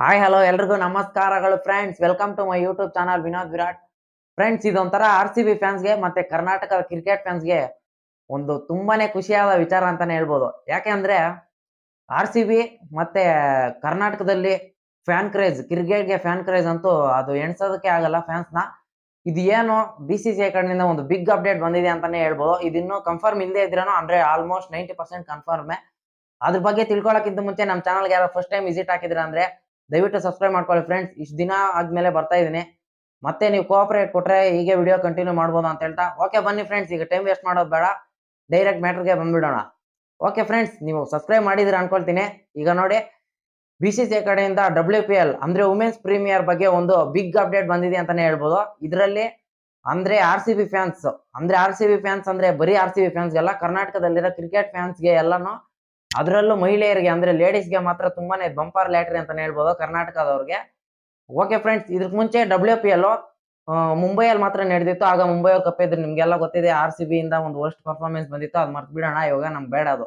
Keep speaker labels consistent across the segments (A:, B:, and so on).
A: Hi hello ಎಲ್ರಿಗೂ ನಮಸ್ಕಾರಗಳು friends welcome to my YouTube channel Vinod Virat friends ಇದೊಂಥರ R C B ಫ್ಯಾನ್ಸ್ಗೆ ಮತ್ತೆ ಕರ್ನಾಟಕ ಕ್ರಿಕೆಟ್ ಫ್ಯಾನ್ಸ್ಗೆ ಒಂದು ತುಂಬಾನೇ ಖುಷಿಯಾದ ವಿಚಾರ ಅಂತಾನೆ ಹೇಳ್ಬೋದು. ಯಾಕೆಂದ್ರೆ ಆರ್ ಸಿ ಬಿ ಮತ್ತೆ ಕರ್ನಾಟಕದಲ್ಲಿ ಫ್ಯಾನ್ ಕ್ರೇಜ್ ಕ್ರಿಕೆಟ್ಗೆ ಫ್ಯಾನ್ ಕ್ರೇಜ್ ಅಂತೂ ಅದು ಎಣಿಸೋದಕ್ಕೆ ಆಗಲ್ಲ ಫ್ಯಾನ್ಸ್ನ ಇದು ಏನು ಬಿ ಸಿ ಸಿ ಐ ಕಡೆಯಿಂದ ಒಂದು ಬಿಗ್ ಅಪ್ಡೇಟ್ ಬಂದಿದೆ ಅಂತಾನೆ ಹೇಳ್ಬೋದು. ಇದಿನ್ನೂ ಕನ್ಫರ್ಮ್ ಇಲ್ಲದೆ ಇದ್ರೂ ಅಂದ್ರೆ ಆಲ್ಮೋಸ್ಟ್ ನೈಂಟಿ ಪರ್ಸೆಂಟ್ ಕನ್ಫರ್ಮೇ ಅದ್ರ ಬಗ್ಗೆ ತಿಳ್ಕೊಳಕ್ಕಿಂತ ಮುಂಚೆ ನಮ್ಮ ಚಾನಲ್ಗೆ ಯಾರೋ ಫಸ್ಟ್ ಟೈಮ್ ವಿಸಿಟ್ ಹಾಕಿದ್ರೆ ಅಂದ್ರೆ ದಯವಿಟ್ಟು ಸಬ್ಸ್ಕ್ರೈಬ್ ಮಾಡ್ಕೊಳ್ಳಿ ಫ್ರೆಂಡ್ಸ್ ಇಷ್ಟು ದಿನ ಆದ್ಮೇಲೆ ಬರ್ತಾ ಇದ್ದೀನಿ ಮತ್ತೆ ನೀವು ಕೋಆಪರೇಟ್ ಕೊಟ್ಟರೆ ಹೀಗೆ ವಿಡಿಯೋ ಕಂಟಿನ್ಯೂ ಮಾಡ್ಬೋದು ಅಂತ ಹೇಳ್ತಾ. ಓಕೆ ಬನ್ನಿ ಫ್ರೆಂಡ್ಸ್ ಈಗ ಟೈಮ್ ವೇಸ್ಟ್ ಮಾಡೋದು ಬೇಡ. ಡೈರೆಕ್ಟ್ ಮ್ಯಾಟ್ರಿಗೆ ಬಂದ್ಬಿಡೋಣ. ಓಕೆ ಫ್ರೆಂಡ್ಸ್ ನೀವು ಸಬ್ಸ್ಕ್ರೈಬ್ ಮಾಡಿದ್ರೆ ಅನ್ಕೊಳ್ತೀನಿ. ಈಗ ನೋಡಿ ಬಿ ಸಿ ಸಿ ಕಡೆಯಿಂದ ಡಬ್ಲ್ಯೂ ಪಿ ಎಲ್ ಅಂದ್ರೆ ವುಮೆನ್ಸ್ ಪ್ರೀಮಿಯರ್ ಬಗ್ಗೆ ಒಂದು ಬಿಗ್ ಅಪ್ಡೇಟ್ ಬಂದಿದೆ ಅಂತಾನೆ ಹೇಳ್ಬೋದು. ಇದರಲ್ಲಿ ಅಂದ್ರೆ ಆರ್ ಸಿ ಬಿ ಫ್ಯಾನ್ಸ್ ಅಂದ್ರೆ ಆರ್ ಸಿ ಬಿ ಫ್ಯಾನ್ಸ್ ಅಂದ್ರೆ ಬರೀ ಆರ್ ಸಿ ಬಿ ಫ್ಯಾನ್ಸ್ ಎಲ್ಲ ಕರ್ನಾಟಕದಲ್ಲಿರೋ ಕ್ರಿಕೆಟ್ ಫ್ಯಾನ್ಸ್ಗೆ ಎಲ್ಲಾನು ಅದರಲ್ಲೂ ಮಹಿಳೆಯರಿಗೆ ಅಂದ್ರೆ ಲೇಡೀಸ್ಗೆ ಮಾತ್ರ ತುಂಬಾನೇ ಬಂಪರ್ ಲ್ಯಾಟ್ರಿ ಅಂತ ಹೇಳ್ಬೋದು ಕರ್ನಾಟಕದವ್ರಿಗೆ. ಓಕೆ ಫ್ರೆಂಡ್ಸ್ ಇದಕ್ಕೆ ಮುಂಚೆ ಡಬ್ಲ್ಯೂ ಪಿ ಎಲ್ ಮುಂಬೈಯಲ್ಲಿ ಮಾತ್ರ ನಡೆದಿತ್ತು. ಆಗ ಮುಂಬೈ ಅವ್ರು ಕಪ್ಪಿದ್ರು ನಿಮ್ಗೆಲ್ಲ ಗೊತ್ತಿದೆ ಆರ್ ಸಿ ಬಿ ಇಂದ ಒಂದು ವರ್ಸ್ಟ್ ಪರ್ಫಾರ್ಮೆನ್ಸ್ ಬಂದಿತ್ತು. ಅದು ಮರ್ತು ಬಿಡೋಣ, ಇವಾಗ ನಮ್ಗೆ ಬೇಡ ಅದು.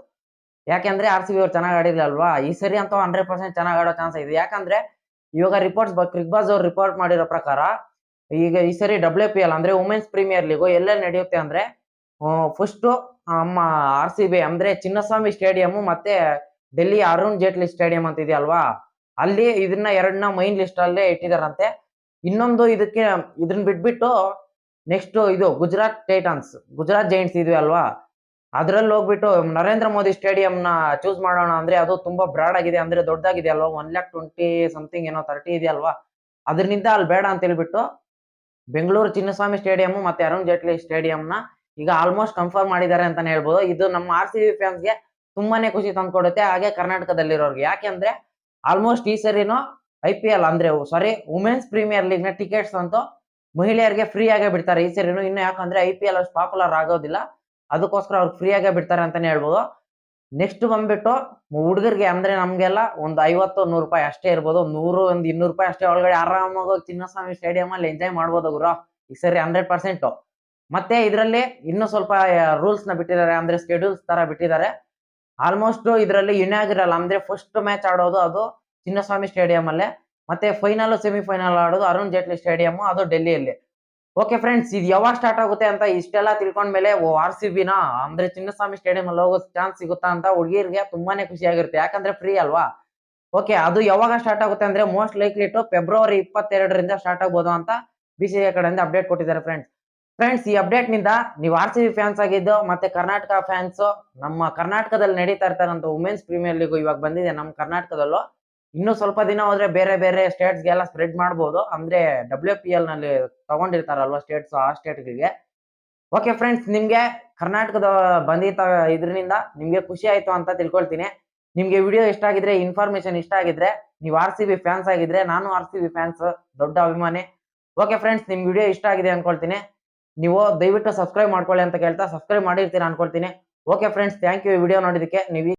A: ಯಾಕೆಂದ್ರೆ ಆರ್ ಸಿ ಬಿ ಅವ್ರು ಚೆನ್ನಾಗಿ ಆಡಿಲ್ಲ ಅಲ್ವಾ ಈ ಸರಿ ಅಂತ ಹಂಡ್ರೆಡ್ ಪರ್ಸೆಂಟ್ ಚೆನ್ನಾಗಿ ಆಡೋ ಚಾನ್ಸ್ ಇದೆ. ಯಾಕಂದ್ರೆ ಇವಾಗ ರಿಪೋರ್ಟ್ಸ್ ಕ್ರಿಕ್ ಬಾಸ್ ಅವ್ರು ರಿಪೋರ್ಟ್ ಮಾಡಿರೋ ಪ್ರಕಾರ, ಈಗ ಈ ಸರಿ ಡಬ್ಲ್ಯೂ ಪಿ ಎಲ್ ಅಂದ್ರೆ ವುಮೆನ್ಸ್ ಪ್ರೀಮಿಯರ್ ಲೀಗು ಎಲ್ಲ ನಡೆಯುತ್ತೆ ಅಂದ್ರೆ ಫಸ್ಟ್ ನಮ್ಮ ಆರ್ ಸಿ ಬಿ ಅಂದ್ರೆ ಚಿನ್ನಸ್ವಾಮಿ ಸ್ಟೇಡಿಯಂ ಮತ್ತೆ ಡೆಲ್ಲಿ ಅರುಣ್ ಜೇಟ್ಲಿ ಸ್ಟೇಡಿಯಂ ಅಂತ ಇದೆಯಲ್ವಾ? ಅಲ್ಲಿ ಇದನ್ನ ಎರಡನ್ನ ಮೈನ್ ಲಿಸ್ಟ್ ಅಲ್ಲೇ ಇಟ್ಟಿದಾರಂತೆ. ಇನ್ನೊಂದು ಇದಕ್ಕೆ ಇದನ್ನ ಬಿಟ್ಬಿಟ್ಟು ನೆಕ್ಸ್ಟ್ ಇದು ಗುಜರಾತ್ ಟೈಟನ್ಸ್, ಗುಜರಾತ್ ಜೈಂಟ್ಸ್ ಇದ್ವಿ ಅಲ್ವಾ? ಅದ್ರಲ್ಲಿ ಹೋಗ್ಬಿಟ್ಟು ನರೇಂದ್ರ ಮೋದಿ ಸ್ಟೇಡಿಯಂ ನ ಚೂಸ್ ಮಾಡೋಣ ಅಂದ್ರೆ ಅದು ತುಂಬಾ ಬ್ರಾಡ್ ಆಗಿದೆ ಅಂದ್ರೆ ದೊಡ್ಡದಾಗಿದೆ ಅಲ್ವಾ? ಒನ್ ಲ್ಯಾಕ್ ಟ್ವೆಂಟಿ ಸಮಥಿಂಗ್ ಏನೋ ತರ್ಟಿ ಇದೆಯಲ್ವಾ ಅದರಿಂದ ಅಲ್ಲಿ ಬೇಡ ಅಂತ ಹೇಳ್ಬಿಟ್ಟು ಬೆಂಗಳೂರು ಚಿನ್ನಸ್ವಾಮಿ ಸ್ಟೇಡಿಯಂ ಮತ್ತೆ ಅರುಣ್ ಜೇಟ್ಲಿ ಸ್ಟೇಡಿಯಂನ ಈಗ ಆಲ್ಮೋಸ್ಟ್ ಕನ್ಫರ್ಮ್ ಮಾಡಿದ್ದಾರೆ ಅಂತಾನೆ ಹೇಳ್ಬೋದು. ಇದು ನಮ್ಮ ಆರ್ ಸಿ ಬಿ ಫ್ಯಾನ್ಸ್ಗೆ ತುಂಬಾನೇ ಖುಷಿ ತಂದ್ಕೊಡುತ್ತೆ. ಹಾಗೆ ಕರ್ನಾಟಕದಲ್ಲಿರೋರ್ಗೆ. ಯಾಕೆಂದ್ರೆ ಆಲ್ಮೋಸ್ಟ್ ಈ ಸರಿನೂ ಐ ಪಿ ಎಲ್ ಅಂದ್ರೆ ಸಾರಿ ವುಮೆನ್ಸ್ ಪ್ರೀಮಿಯರ್ ಲೀಗ್ನ ಟಿಕೆಟ್ಸ್ ಅಂತೂ ಮಹಿಳೆಯರಿಗೆ ಫ್ರೀ ಆಗೇ ಬಿಡ್ತಾರೆ. ಈ ಸರಿನು ಇನ್ನು ಯಾಕಂದ್ರೆ ಐ ಪಿ ಎಲ್ ಅಷ್ಟು ಪಾಪ್ಯುಲರ್ ಆಗೋದಿಲ್ಲ. ಅದಕ್ಕೋಸ್ಕರ ಅವ್ರಿಗೆ ಫ್ರೀ ಆಗೇ ಬಿಡ್ತಾರೆ ಅಂತಾನೆ ಹೇಳ್ಬೋದು. ನೆಕ್ಸ್ಟ್ ಬಂದ್ಬಿಟ್ಟು ಹುಡುಗರಿಗೆ ಅಂದ್ರೆ ನಮ್ಗೆಲ್ಲ ಒಂದು ಐವತ್ತು, ನೂರು ರೂಪಾಯಿ ಅಷ್ಟೇ ಇರ್ಬೋದು. ನೂರು ಒಂದು ಇನ್ನೂರು ರೂಪಾಯಿ ಅಷ್ಟೇ ಒಳಗಡೆ ಆರಾಮಾಗಿ ಚಿನ್ನಸ್ವಾಮಿ ಸ್ಟೇಡಿಯಂ ಅಲ್ಲಿ ಎಂಜಾಯ್ ಮಾಡ್ಬೋದು ಗುರು. ಈ ಸರಿ ಹಂಡ್ರೆಡ್ ಪರ್ಸೆಂಟ್ ಮತ್ತೆ ಇದರಲ್ಲಿ ಇನ್ನೂ ಸ್ವಲ್ಪ ರೂಲ್ಸ್ನ ಬಿಟ್ಟಿದ್ದಾರೆ. ಅಂದ್ರೆ ಸ್ಕೆಡ್ಯೂಲ್ಸ್ ತರ ಬಿಟ್ಟಿದ್ದಾರೆ. ಆಲ್ಮೋಸ್ಟ್ ಇದರಲ್ಲಿ ಇನಾಗಿರಲ್ಲ ಅಂದ್ರೆ ಫಸ್ಟ್ ಮ್ಯಾಚ್ ಆಡೋದು ಅದು ಚಿನ್ನಸ್ವಾಮಿ ಸ್ಟೇಡಿಯಂ ಅಲ್ಲೇ. ಮತ್ತೆ ಫೈನಲ್ ಸೆಮಿಫೈನಲ್ ಆಡೋದು ಅರುಣ್ ಜೇಟ್ಲಿ ಸ್ಟೇಡಿಯಂ ಅದು ಡೆಲ್ಲಿಯಲ್ಲಿ. ಓಕೆ ಫ್ರೆಂಡ್ಸ್ ಇದು ಯಾವಾಗ ಸ್ಟಾರ್ಟ್ ಆಗುತ್ತೆ ಅಂತ ಇಷ್ಟೆಲ್ಲ ತಿಳ್ಕೊಂಡ್ಮೇಲೆ, ಓ ಆರ್ ಸಿ ಬಿನ ಅಂದ್ರೆ ಚಿನ್ನಸ್ವಾಮಿ ಸ್ಟೇಡಿಯಂ ಅಲ್ಲಿ ಹೋಗೋ ಚಾನ್ಸ್ ಸಿಗುತ್ತಾ ಅಂತ ಹುಡುಗಿರಿಗೆ ತುಂಬಾನೇ ಖುಷಿ ಆಗಿರುತ್ತೆ ಯಾಕಂದ್ರೆ ಫ್ರೀ ಅಲ್ವಾ? ಓಕೆ ಅದು ಯಾವಾಗ ಸ್ಟಾರ್ಟ್ ಆಗುತ್ತೆ ಅಂದ್ರೆ ಮೋಸ್ಟ್ ಲೈಕ್ಲಿ ಟು ಫೆಬ್ರವರಿ ಇಪ್ಪತ್ತೆರಡರಿಂದ ಸ್ಟಾರ್ಟ್ ಆಗ್ಬೋದು ಅಂತ ಬಿ ಸಿ ಕಡೆಯಿಂದ ಅಪ್ಡೇಟ್ ಕೊಟ್ಟಿದ್ದಾರೆ ಫ್ರೆಂಡ್ಸ್ ಫ್ರೆಂಡ್ಸ್ ಈ ಅಪ್ಡೇಟ್ನಿಂದ ನೀವು ಆರ್ ಸಿ ಫ್ಯಾನ್ಸ್ ಆಗಿದ್ದು, ಮತ್ತೆ ಕರ್ನಾಟಕ ಫ್ಯಾನ್ಸ್ ನಮ್ಮ ಕರ್ನಾಟಕದಲ್ಲಿ ನಡೀತಾ ಇರ್ತಾರಂತ ವುಮೆನ್ಸ್ ಪ್ರೀಮಿಯರ್ ಲೀಗ್ ಇವಾಗ ಬಂದಿದೆ ನಮ್ಮ ಕರ್ನಾಟಕದಲ್ಲೂ. ಇನ್ನು ಸ್ವಲ್ಪ ದಿನ ಹೋದ್ರೆ ಬೇರೆ ಬೇರೆ ಸ್ಟೇಟ್ಸ್ ಗೆಲ್ಲ ಸ್ಪ್ರೆಡ್ ಮಾಡಬಹುದು ಅಂದ್ರೆ ಡಬ್ಲ್ಯೂ ಪಿ ಎಲ್ನಲ್ಲಿ ತಗೊಂಡಿರ್ತಾರಲ್ವಾ ಸ್ಟೇಟ್ಸ್ ಆ ಸ್ಟೇಟ್ಗಳಿಗೆ ಓಕೆ ಫ್ರೆಂಡ್ಸ್ ನಿಮ್ಗೆ ಕರ್ನಾಟಕದ ಬಂದಿತ ಇದರಿಂದ ನಿಮ್ಗೆ ಖುಷಿ ಆಯ್ತು ಅಂತ ತಿಳ್ಕೊಳ್ತೀನಿ. ನಿಮ್ಗೆ ವಿಡಿಯೋ ಇಷ್ಟ ಆಗಿದ್ರೆ ಇನ್ಫಾರ್ಮೇಶನ್ ಇಷ್ಟ ಆಗಿದ್ರೆ, ನೀವು ಆರ್ ಸಿ ಬಿ ಫ್ಯಾನ್ಸ್ ಆಗಿದ್ರೆ, ನಾನು ಆರ್ ಸಿ ಬಿ ಫ್ಯಾನ್ಸ್ ದೊಡ್ಡ ಅಭಿಮಾನಿ. ಓಕೆ ಫ್ರೆಂಡ್ಸ್ ನಿಮ್ ವಿಡಿಯೋ ಇಷ್ಟ ಆಗಿದೆ ಅನ್ಕೊಳ್ತೀನಿ. ನೀವು ದಯವಿಟ್ಟು ಸಬ್ಸ್ಕ್ರೈಬ್ ಮಾಡ್ಕೊಳ್ಳಿ ಅಂತ ಕೇಳ್ತಾ ಸಬ್ಸ್ಕ್ರೈಬ್ ಮಾಡಿರ್ತೀರಾ ಅನ್ಕೊಳ್ತೀನಿ. Okay friends thank you video ನೋಡಿದಕ್ಕೆ ನೀವು